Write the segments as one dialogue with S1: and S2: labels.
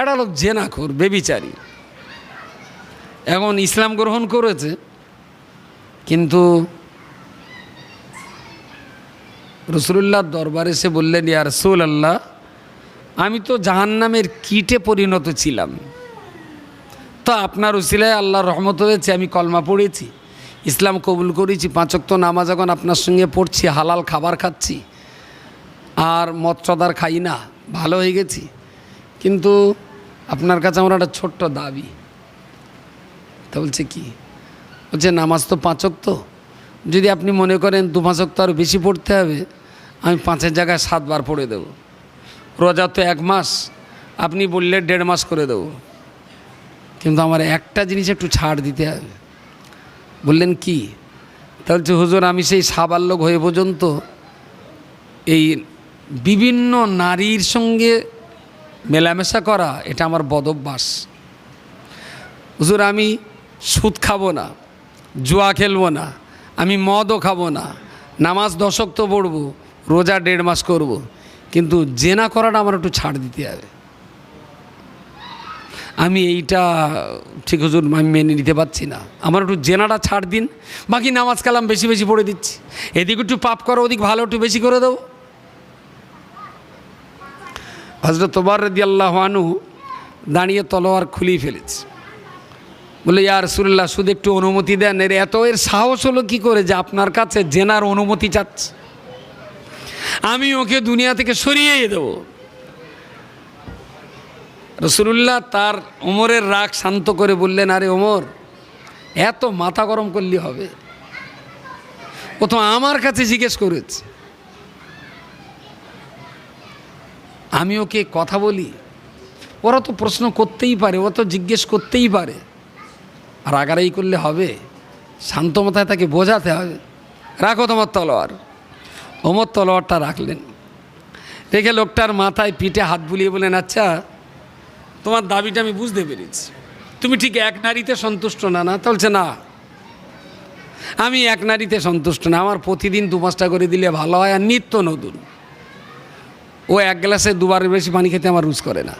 S1: একটা লোক জেনাখোর, বেবিচারী। এখন ইসলাম গ্রহণ করেছে, কিন্তু রসুল্লাহ দরবারে সে বললেন, ইয়া রসুল আল্লাহ আমি তো জাহান্নামের কীটে পরিণত ছিলাম। তো আপনার উসিলায় আল্লাহর রহমত হয়েছে, আমি কলমা পড়েছি, ইসলাম কবুল করেছি পাঁচক্ত নামাজ এখন আপনার সঙ্গে পড়ছি, হালাল খাবার খাচ্ছি, আর মদ চদার খাই না, ভালো হয়ে গেছি। কিন্তু আপনার কাছে আমার একটা ছোট্ট দাবি। তা বলছে কি? বলছে, নামাজ তো পাঁচক তো যদি আপনি মনে করেন দু পাঁচক তো আরও বেশি পড়তে হবে, আমি পাঁচের জায়গায় সাতবার পড়ে দেবো। রোজা তো এক মাস, আপনি বললে দেড় মাস করে দেবো। কিন্তু আমার একটা জিনিস একটু ছাড় দিতে হবে। বললেন, কি? তা বলছে, হুজুর, আমি সেই সাবাল্যক হয়ে পর্যন্ত এই বিভিন্ন নারীর সঙ্গে মেলামেশা করা, এটা আমার বদভ্যাস হুজুর, আমি সুদ খাব না, জুয়া খেলব না, আমি মদও খাব না, নামাজ দশক তো পড়ব, রোজা দেড় মাস করব। কিন্তু জেনা করাটা আমার একটু ছাড় দিতে হবে। আমি এইটা ঠিক হুজুর, আমি মেনে নিতে পারছি না। আমার একটু জেনাটা ছাড় দিন, বাকি নামাজ কালাম বেশি বেশি পড়ে দিচ্ছি। এদিক একটু পাপ করো, ওদিক ভালো, একটু বেশি করে দেবো। হজরত তোবার রদি আল্লাহ আনু দাঁড়িয়ে তলোয়ার খুলিয়ে ফেলেছে। বলে ইয়ার সুল্লাহ শুধু একটু অনুমতি দেন। এর এত এর সাহস হলো কী করে যে আপনার কাছে জেনার অনুমতি চাচ্ছে? আমি ওকে দুনিয়া থেকে সরিয়ে দেবো। রসুল্লাহ তার ওমরের রাগ শান্ত করে বললেন, আরে ওমর, এত মাথা গরম করলে হবে? ও তো আমার কাছে জিজ্ঞেস করেছে। আমি ওকে কথা বলি, ওরা তো প্রশ্ন করতেই পারে ও তো জিজ্ঞেস করতেই পারে। আর আগারাই করলে হবে, শান্ত মাথায় তাকে বোঝাতে হবে। রাখো তোমার তলোয়ার। ওমর তলোয়ারটা রাখলেন। রেখে লোকটার মাথায় পিঠে হাত বুলিয়ে বলেন আচ্ছা তোমার দাবিটা আমি বুঝতে পেরেছি। তুমি ঠিক এক নারীতে সন্তুষ্ট না না? চলছে না। আমি এক নারীতে সন্তুষ্ট না। আমার প্রতিদিন দু পাঁচটা করে দিলে ভালো হয় আর নিত্য নতুন। ও এক গ্লাসে দুবারের বেশি পানি খেতে আমার রুচ করে না।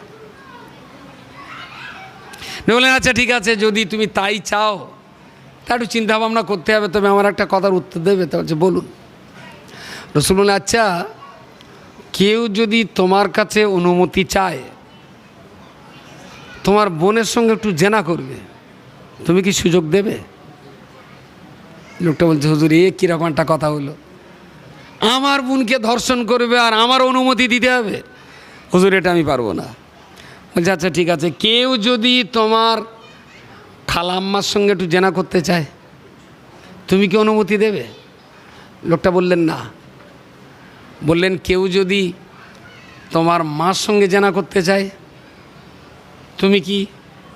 S1: বললেন আচ্ছা ঠিক আছে যদি তুমি তাই চাও তা একটু চিন্তা ভাবনা করতে হবে তবে আমার একটা কথার উত্তর দেবে তা হচ্ছে বলুন। রসুল বললেন, আচ্ছা কেউ যদি তোমার কাছে অনুমতি চায় তোমার বোনের সঙ্গে একটু জেনা করবে তুমি কি সুযোগ দেবে? লোকটা বলছে হুজুর এ কীরকম একটা কথা হলো? আমার বোনকে ধর্ষণ করবে আর আমার অনুমতি দিতে হবে। হুজুর, এটা আমি পারব না। বলছে আচ্ছা ঠিক আছে। কেউ যদি তোমার খালাম্মার সঙ্গে একটু জেনা করতে চায়, তুমি কি অনুমতি দেবে? লোকটা বললেন, না। বললেন, কেউ যদি তোমার মার সঙ্গে জেনা করতে চায়, তুমি কি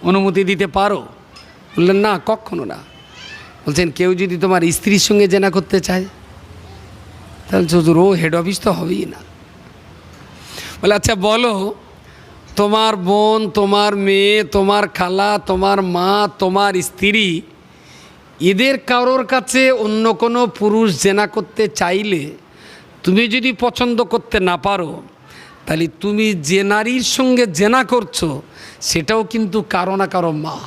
S1: অনুমতি দিতে পারো? বললেন, না কখনো না। বলছেন, কেউ যদি তোমার স্ত্রীর সঙ্গে জেনা করতে চায় তাহলে হুজুর ও হেড অফিস তো হবেই না। বলে আচ্ছা বলো, তোমার বোন, তোমার মেয়ে, তোমার খালা, তোমার মা, তোমার স্ত্রী, এদের কারোর কাছে অন্য কোনো পুরুষ জেনা করতে চাইলে তুমি যদি পছন্দ করতে না পারো, তাহলে তুমি যে নারীর সঙ্গে জেনা করছ, সেটাও কিন্তু কারও না কারও মা।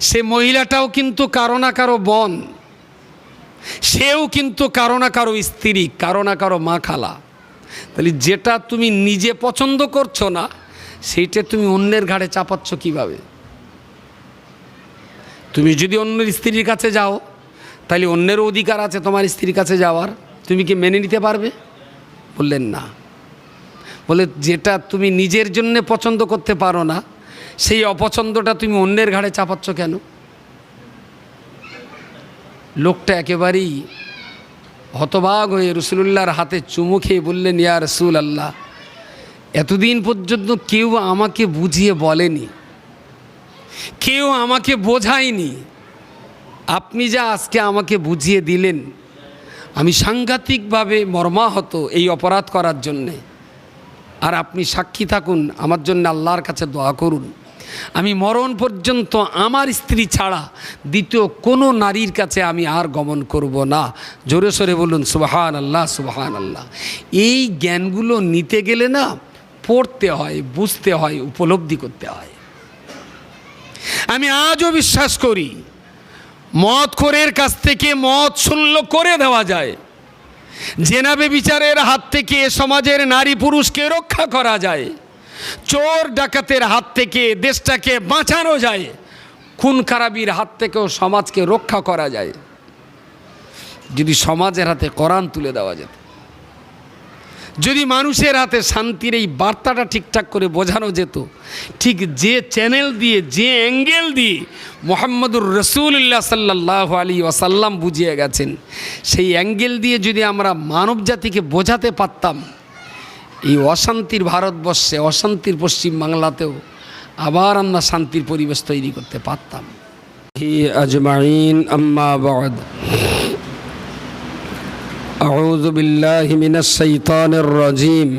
S1: সে মহিলাটাও কিন্তু কারও না কারও বোন। সেও কিন্তু কারও না কারও স্ত্রী, কারও না কারও মা খালা। তাহলে যেটা তুমি নিজে পছন্দ করছ না, সেইটা তুমি অন্যের ঘাড়ে চাপাচ্ছ কীভাবে? তুমি যদি অন্যের স্ত্রীর কাছে যাও, তাহলে অন্যেরও অধিকার আছে তোমার স্ত্রীর কাছে যাওয়ার। তুমি কি মেনে নিতে পারবে? বললেন না। বলে যেটা তুমি নিজের জন্যে পছন্দ করতে পারো না, সেই অপছন্দটা তুমি অন্যের ঘাড়ে চাপাচ্ছ কেন? লোকটা একেবারেই হতবাগ হয়ে রসুলুল্লাহর হাতে চুমু খেয়ে বললেন, ইয়া রসুল আল্লাহ এতদিন পর্যন্ত কেউ আমাকে বুঝিয়ে বলেনি, কেউ আমাকে বোঝায়নি। আপনি যা আজকে আমাকে বুঝিয়ে দিলেন, আমি সাংঘাতিকভাবে মর্মাহত এই অপরাধ করার জন্যে। আর আপনি সাক্ষী থাকুন, আমার জন্য আল্লাহর কাছে দোয়া করুন। আমি মরণ পর্যন্ত আমার স্ত্রী ছাড়া দ্বিতীয় কোনো নারীর কাছে আমি আর গমন করব না। জোরে সোরে বলুন সুবাহান আল্লাহ সুবাহান আল্লাহ এই জ্ঞানগুলো নিতে গেলে না পড়তে হয়, বুঝতে হয়, উপলব্ধি করতে হয়। আমি আজও বিশ্বাস করি, মদ খোরের কাছ থেকে মদ শূন্য করে দেওয়া যায়। জেনাবে বিচারের হাত থেকে সমাজের নারী পুরুষকে রক্ষা করা যায়। চোর ডাকাতের হাত থেকে দেশটাকে বাঁচানো যায়। খুন খারাপির হাত থেকেও সমাজকে রক্ষা করা যায়। যদি সমাজের হাতে কোরআন তুলে দেওয়া যেত। যদি মানুষের হাতে শান্তির এই বার্তাটা ঠিকঠাক করে বোঝানো যেত, ঠিক যে চ্যানেল দিয়ে, যে অ্যাঙ্গেল দিয়ে মোহাম্মদুর রসুল্লাহ সাল্লাহ আলী ওয়াসাল্লাম বুঝিয়ে গেছেন, সেই অ্যাঙ্গেল দিয়ে যদি আমরা মানব জাতিকে বোঝাতে পারতাম এই অশান্তির ভারতবর্ষে অশান্তির পশ্চিম বাংলাতেও আবার আমরা শান্তির পরিবেশ তৈরি করতে পারতাম আজমাইন আম্মা বাদ أعوذ بالله من الشيطان الرجيم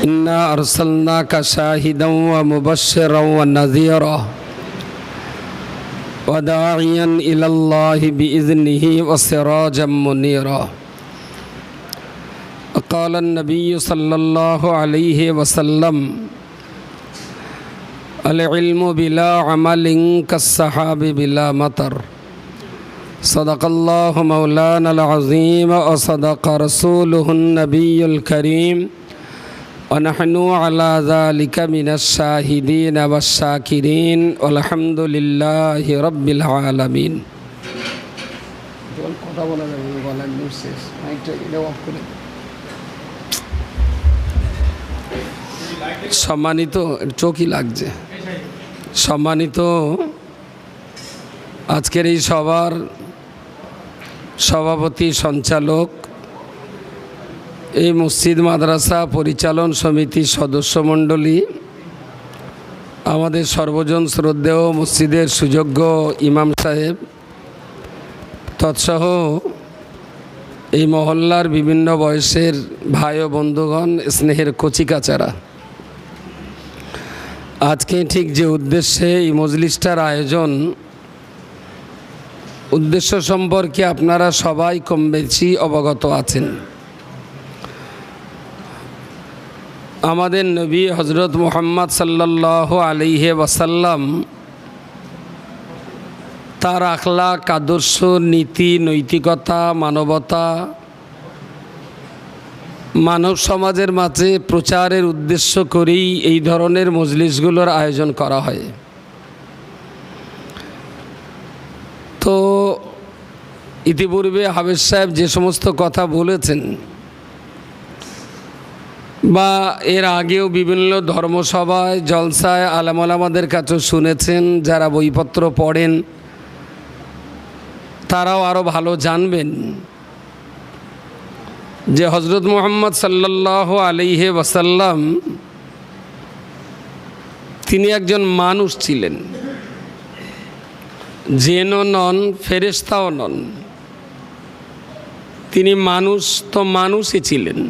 S1: إنا أرسلناك شاهدا ومبشرا ونذيرا وداعيا إلى الله بإذنه وسراجا منيرا قال النبي صلى الله عليه وسلم العلم بلا عمل كالسحاب بلا مطر صدق الله مولانا العظيم وصدق رسوله النبي الكريم ونحن على ذلك من الشاهدين والشاكرين والحمد لله رب العالمين সম্মানিত, চোখই লাগছে। সম্মানিত আজকের এই সবার সভাপতি সঞ্চালক, এই মসজিদ মাদ্রাসা পরিচালন সমিতির সদস্যমণ্ডলী, আমাদের সর্বজন শ্রদ্ধেয় মসজিদের সুযোগ্য ইমাম সাহেব, তৎসহ এই মহল্লার বিভিন্ন বয়সের ভাই ও বন্ধুগণ, স্নেহের কচিকাচারা। আজকে ঠিক যে উদ্দেশ্যে এই মজলিসটার আয়োজন, উদ্দেশ্য সম্পর্কে আপনারা সবাই কম বেশি অবগত আছেন। আমাদের নবী হজরত মোহাম্মদ সাল্লাহ আলিহে ওয়াসাল্লাম তার আখলাক, আদর্শ, নীতি, নৈতিকতা, মানবতা মানব সমাজের মাঝে প্রচারের উদ্দেশ্য করেই এই ধরনের মজলিসগুলোর আয়োজন করা হয়। তো ইতিপূর্বে হাবেজ সাহেব যে সমস্ত কথা বলেছেন বা এর আগেও বিভিন্ন ধর্মসভায়, জলসায় আলামালামাদের কাছেও শুনেছেন, যারা বইপত্র পড়েন, তারাও আরও ভালো জানবেন। যে হজরত মোহাম্মদ সাল্লাহ আলিহে ওয়াসাল্লাম, তিনি একজন মানুষ ছিলেন। জেনও নন ফেরেস্তাও নন। তিনি মানুষ তো মানুষই ছিলেন।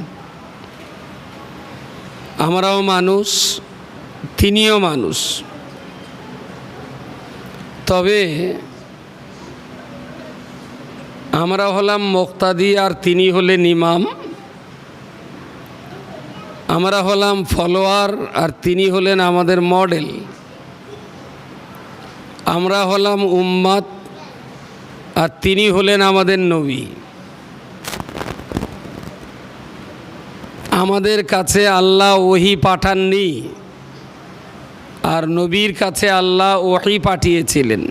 S1: আমরাও মানুষ, তিনিও মানুষ। তবে আমরা হলাম মোক্তাদি আর তিনি হলেন ইমাম। আমরা হলাম ফলোয়ার আর তিনি হলেন আমাদের মডেল। আমরা হলাম উম্মাদ আর তিনি হলেন আমাদের নবী। আমাদের কাছে আল্লাহ ওহি পাঠাননি, আর নবীর কাছে আল্লাহ ওহি পাঠিয়েছিলেন।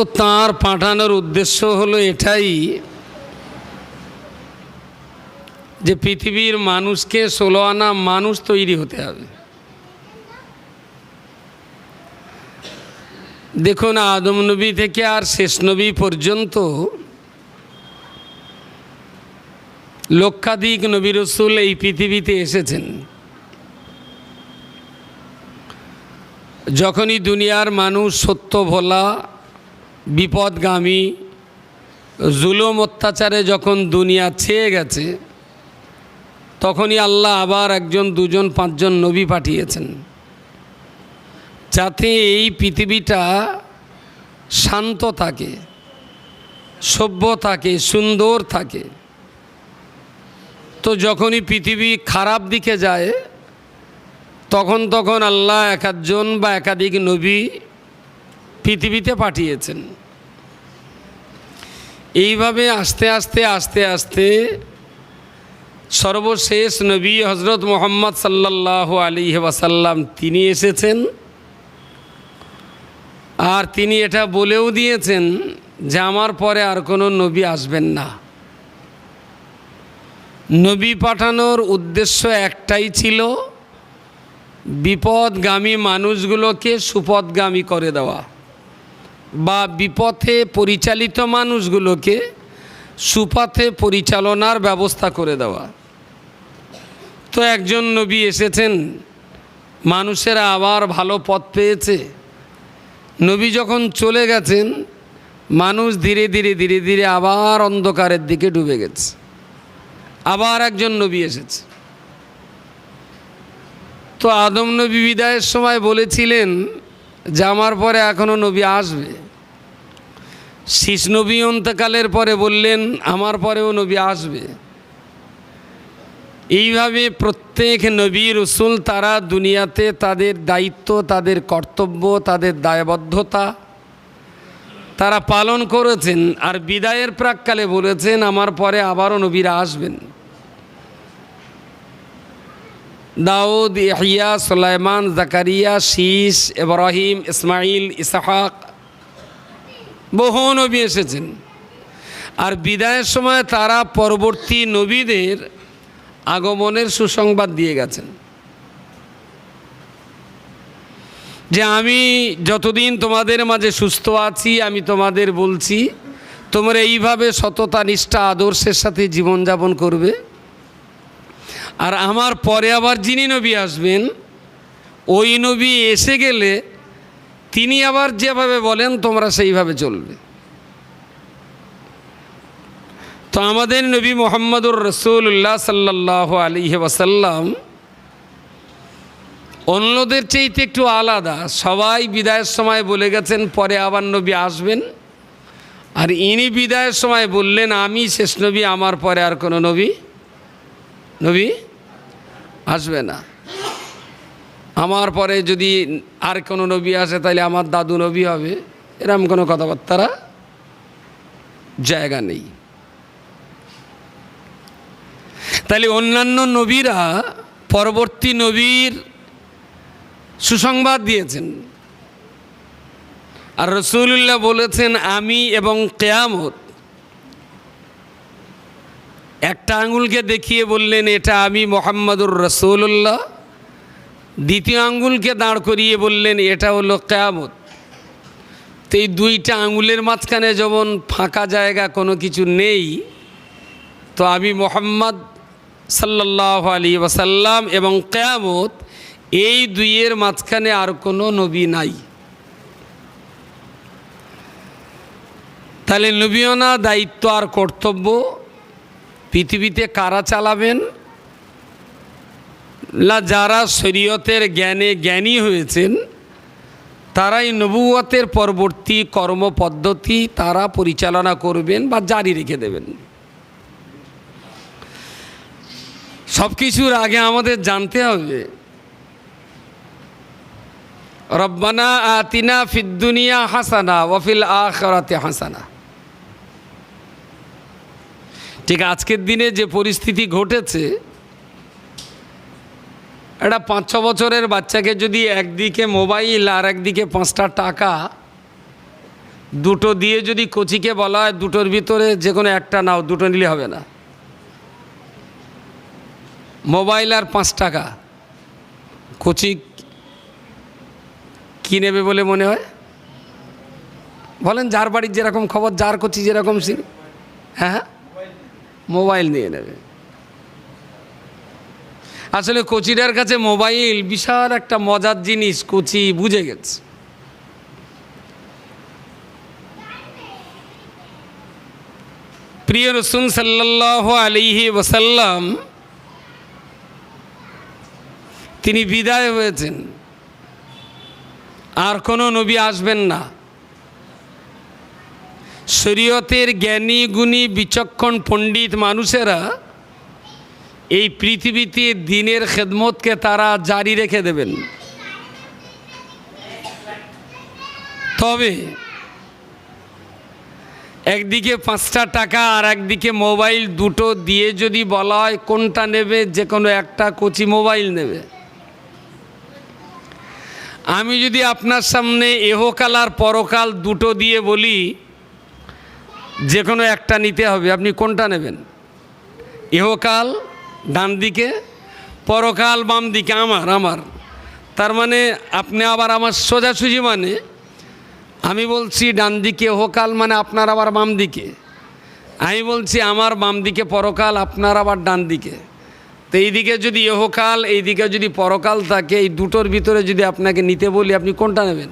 S1: তো তার পাঠানোর উদ্দেশ্য হলো এটাই যে পৃথিবীর মানুষকে ষোলো আনা মানুষ তৈরি হতে হবে। দেখুন, আদম নবী থেকে আর শেষ নবী পর্যন্ত লক্ষাধিক নবী রসুল এই পৃথিবীতে এসেছেন। যখনই দুনিয়ার মানুষ সত্য ভোলা বিপদগামী, জুলুম অত্যাচারে যখন দুনিয়া ছেয়ে গেছে, তখনই আল্লাহ আবার একজন, দুজন, পাঁচজন নবী পাঠিয়েছেন। যাতে এই পৃথিবীটা শান্ত থাকে, সভ্য থাকে, সুন্দর থাকে। তো যখনই পৃথিবী খারাপ দিকে যায়, তখন তখন আল্লাহ একাধজন বা একাধিক নবী পৃথিবীতে পাঠিয়েছেন। এইভাবে আস্তে আস্তে আস্তে আস্তে সর্বশেষ নবী হজরত মোহাম্মদ সাল্লাহ আলী ওয়াসাল্লাম তিনি এসেছেন। আর তিনি এটা বলেও দিয়েছেন যে আমার পরে আর কোনো নবী আসবেন না। নবী পাঠানোর উদ্দেশ্য একটাই ছিল বিপদগামী মানুষগুলোকে সুপদগামী করে দেওয়া। বা বিপথে পরিচালিত মানুষগুলোকে সুপথে পরিচালনার ব্যবস্থা করে দেওয়া। তো একজন নবী এসেছেন, মানুষেরা আবার ভালো পথ পেয়েছে। নবী যখন চলে গেছেন, মানুষ ধীরে ধীরে ধীরে ধীরে আবার অন্ধকারের দিকে ডুবে গেছে। আবার একজন নবী এসেছে। তো আদম নবী বিদায়ের সময় বলেছিলেন যে আমার পরে এখনও নবী আসবে। শীষ নবী অন্তকালের পরে বললেন, আমার পরেও নবী আসবে। এইভাবে প্রত্যেক নবী রসুল তারা দুনিয়াতে তাদের দায়িত্ব, তাদের কর্তব্য, তাদের দায়বদ্ধতা তারা পালন করেছেন। আর বিদায়ের প্রাককালে বলেছেন, আমার পরে আবারও নবীরা আসবেন। দাউদ ইহিয়া সুলাইমান, জাকারিয়া শীষ ইব্রাহিম ইসমাইল ইসাহাক। বহু নবী এসেছেন। আর বিদায়ের সময় তারা পরবর্তী নবীদের আগমনের সুসংবাদ দিয়ে গেছেন। যে আমি যতদিন তোমাদের মাঝে সুস্থ আছি, আমি তোমাদের বলছি, তোমরা এইভাবে সততা, নিষ্ঠা, আদর্শের সাথে জীবনযাপন করবে। আর আমার পরে আবার যিনি নবী আসবেন, ওই নবী এসে গেলে তিনি আবার যেভাবে বলেন, তোমরা সেইভাবে চলবে। তো আমাদের নবী মোহাম্মদুর রসুল্লাহ সাল্লাহ আলী ওয়াসাল্লাম অন্যদের চাইতে একটু আলাদা। সবাই বিদায়ের সময় বলে গেছেন, পরে আবার নবী আসবেন। আর ইনি বিদায়ের সময় বললেন, আমি শেষ নবী, আমার পরে আর কোনো নবী? নবী? আসবে না। আমার পরে যদি আর কোনো নবী আসে তাহলে আমার দাদু নবী হবে। এরম কোনো কথাবার্তারা জায়গা নেই। তাহলে অন্যান্য নবীরা পরবর্তী নবীর সুসংবাদ দিয়েছেন। আর রসুল্লাহ বলেছেন, আমি এবং কেয়ামত একটা আঙ্গুলকে দেখিয়ে বললেন, এটা আমি মোহাম্মদুর রসুল্লাহ দ্বিতীয় আঙ্গুলকে দাঁড় করিয়ে বললেন, এটা হলো কেয়ামত। তো এই দুইটা আঙ্গুলের মাঝখানে যেমন ফাঁকা জায়গা কোনো কিছু নেই, তো আমি মোহাম্মদ সাল্লাহ আলী ওসাল্লাম এবং কেয়ামত, এই দুইয়ের মাঝখানে আর কোনো নবী নাই। তাহলে নবীনা দায়িত্ব আর কর্তব্য পৃথিবীতে কারা চালাবেন? না, যারা শরীয়তের জ্ঞানে জ্ঞানী হয়েছেন, তারাই নবুয়তের পরবর্তী কর্মপদ্ধতি তারা পরিচালনা করবেন বা জারি রেখে দেবেন। সব কিছুর আগে আমাদের জানতে হবে, রব্বানা আতিনা ফিদ্দুনিয়া হাসানা ওয়াফিল আখরাতে হাসানা। ঠিক আজকের দিনে যে পরিস্থিতি ঘটেছে, একটা পাঁচ ছ বছরের বাচ্চাকে যদি একদিকে মোবাইল আর একদিকে পাঁচটা টাকা, দুটো দিয়ে যদি কোচিকে বলা হয়, দুটোর ভিতরে যে কোনো একটা নাও, দুটো নিলে হবে না। মোবাইল আর পাঁচ টাকা, কোচি কী নেবে বলে মনে হয়? বলেন, যার বাড়ির যেরকম খবর, যার কোচি যেরকম সিন হ্যাঁ হ্যাঁ। মোবাইল নিয়ে নেবে। আসলে কোচিটার কাছে মোবাইল বিশাল একটা মজার জিনিস, কোচি বুঝে গেছে। প্রিয় রসুন সাল্লাহ আলিহি ওসাল্লাম তিনি বিদায় হয়েছেন। আর কোনো নবী আসবেন না। শরীয়তের জ্ঞানী গুণী বিচক্ষণ পণ্ডিত মানুষেরা এই পৃথিবীতে দিনের খেদমতকে তারা জারি রেখে দেবেন। তবে একদিকে পাঁচটা টাকা আর একদিকে মোবাইল দুটো দিয়ে যদি বলা হয় কোনটা নেবে, যে কোনো একটা কচি মোবাইল নেবে। আমি যদি আপনার সামনে এহকাল আর পরকাল দুটো দিয়ে বলি যে কোনো একটা নিতে হবে, আপনি কোনটা নেবেন? ইহকাল ডান দিকে, পরকাল বাম দিকে, আমার আমার। তার মানে আপনি আবার আমার সোজাসুজি মানে আমি বলছি ডান দিকে ইহকাল মানে আপনার আবার বাম দিকে। আমি বলছি আমার বাম দিকে পরকাল, আপনার আবার ডান দিকে। তো এইদিকে যদি ইহকাল, এইদিকে যদি পরকাল থাকে, এই দুটোর ভিতরে যদি আপনাকে নিতে বলি, আপনি কোনটা নেবেন?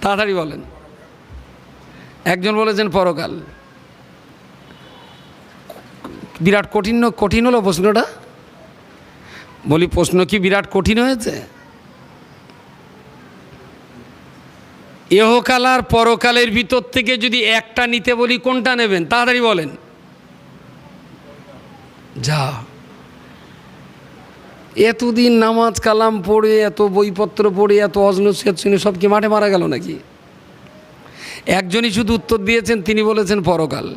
S1: তাড়াতাড়ি বলেন। একজন বলেছেন পরকাল। বিরাট কঠিন কঠিন হলো প্রশ্নটা? বলি, প্রশ্ন কি বিরাট কঠিন হয়েছে? এহকাল আর পরকালের ভিতর থেকে যদি একটা নিতে বলি, কোনটা নেবেন? তাড়াতাড়ি বলেন। যা। এতদিন নামাজ, কালাম পড়ে, এত বইপত্র পড়ে, এত অজনসিয়ত শুনে সব কি মাঠে মারা গেল নাকি? একজনই শুধু উত্তর দিয়েছেন, তিনি বলেছেন পরকাল।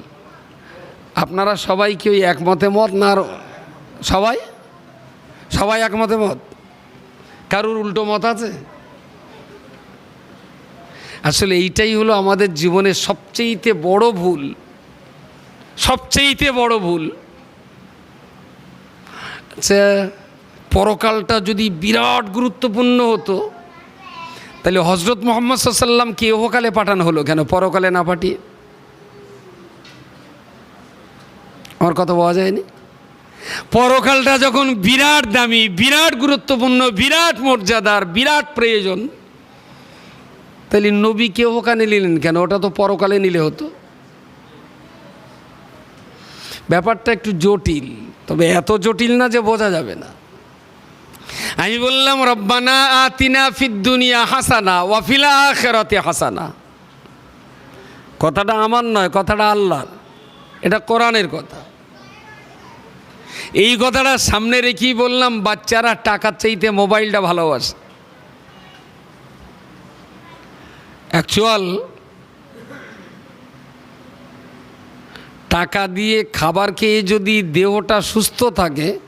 S1: আপনারা সবাই কি ওই একমতে মত না সবাই? সবাই একমতে মত? কারুর উল্টো মত আছে? আসলে এইটাই হলো আমাদের জীবনের সবচেয়েতে বড় ভুল। সবচেয়েতে বড় ভুল। আচ্ছা পরকালটা যদি বিরাট গুরুত্বপূর্ণ হতো তাহলে হজরত মোহাম্মদ সাল্লামকে ওহকালে পাঠানো হলো কেন? পরকালে না পাঠিয়ে? আমার কথা পাওয়া যায়নি? পরকালটা যখন বিরাট দামি, বিরাট গুরুত্বপূর্ণ, বিরাট মর্যাদার, বিরাট প্রয়োজন, তাহলে নবীকে ওখানে নিলেন কেন? ওটা তো পরকালে নিলে হতো। ব্যাপারটা একটু জটিল, তবে এত জটিল না যে বোঝা যাবে না। আমি বললাম, রব্বানা আতিনা ফিদ দুনিয়া হাসানা ওয়াফিলা আখেরাতে হাসানা। কথাটা আমার নয়, কথাটা আল্লাহর। এটা কোরআনের কথা। এই কথাটা সামনে রেখেই বললাম, বাচ্চারা টাকার চাইতে মোবাইলটা ভালোবাসে। অ্যাকচুয়াল টাকা দিয়ে খাবার খেয়ে যদি দেহটা সুস্থ থাকে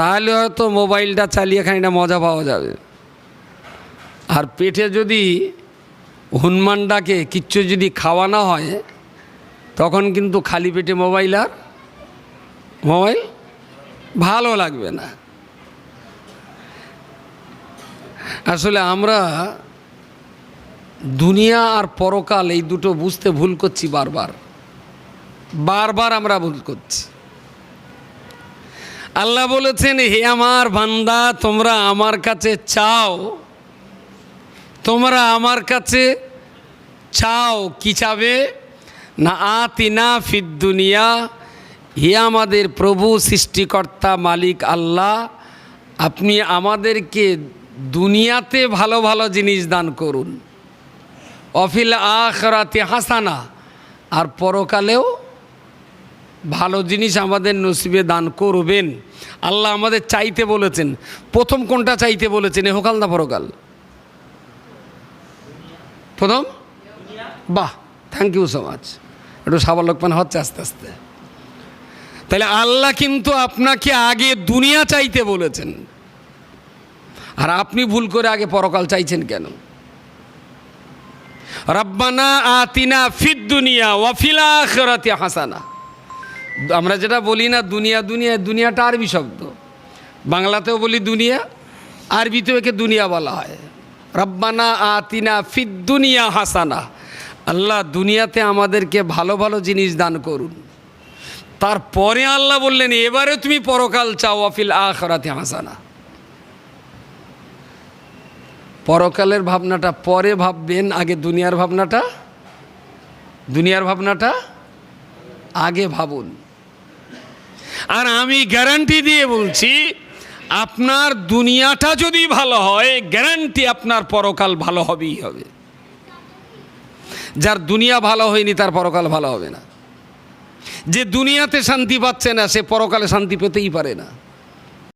S1: তাহলে হয়তো মোবাইলটা চালিয়ে খানিকটা মজা পাওয়া যাবে। আর পেটে যদি হনুমান ডাকে কিচ্ছু যদি খাওয়ানো হয়, তখন কিন্তু খালি পেটে মোবাইল আর মোবাইল ভালো লাগবে না। আসলে আমরা দুনিয়া আর পরকাল এই দুটো বুঝতে ভুল করছি বারবার। বারবার আমরা ভুল করছি। আল্লাহ বলেছেন, হে আমার বান্দা, তোমরা আমার কাছে চাও। তোমরা আমার কাছে চাও কি চাবে? না আতিনা ফিদ দুনিয়া। হে আমাদের প্রভু, সৃষ্টিকর্তা, মালিক আল্লাহ, আপনি আমাদেরকে দুনিয়াতে ভালো ভালো জিনিস দান করুন। অফিল আখরাতে হাসানা, আর পরকালেও ভালো জিনিস আমাদের নসিবে দান করবেন। আল্লাহ আমাদের চাইতে বলেছেন। প্রথম কোনটা চাইতে বলেছেন? এহকাল না পরকাল। প্রথম? বাহ থ্যাংক ইউ সো মাচ একটু স্বাবলম্বন হচ্ছে আস্তে আস্তে। তাহলে আল্লাহ কিন্তু আপনাকে আগে দুনিয়া চাইতে বলেছেন। আর আপনি ভুল করে আগে পরকাল চাইছেন কেন? রব্বানা আতিনা ফিদ দুনিয়া ওয়াফিলা আখরাতি হাসানা। আমরা যেটা বলি না দুনিয়া দুনিয়া, দুনিয়াটা আরবি শব্দ। বাংলাতেও বলি দুনিয়া, আরবিতেও একে দুনিয়া বলা হয়। রব্বানা আতিনা ফিদ দুনিয়া হাসানা। আল্লাহ দুনিয়াতে আমাদেরকে ভালো ভালো জিনিস দান করুন। তারপরে আল্লাহ বললেন, এবারে তুমি পরকাল চাও আফিল আখরাতে হাসানা। পরকালের ভাবনাটা পরে ভাববেন, আগে দুনিয়ার ভাবনাটা দুনিয়ার ভাবনাটা আগে ভাবুন। আর আমি গ্যারান্টি দিয়ে বলছি, আপনার দুনিয়াটা যদি ভালো হয়, গ্যারান্টি আপনার পরকাল ভালো হবেই হবে। যার দুনিয়া ভালো হয়নি, তার পরকাল ভালো হবে না। যে দুনিয়াতে শান্তি পাচ্ছে না, সে পরকালে শান্তি পেতেই পারে না।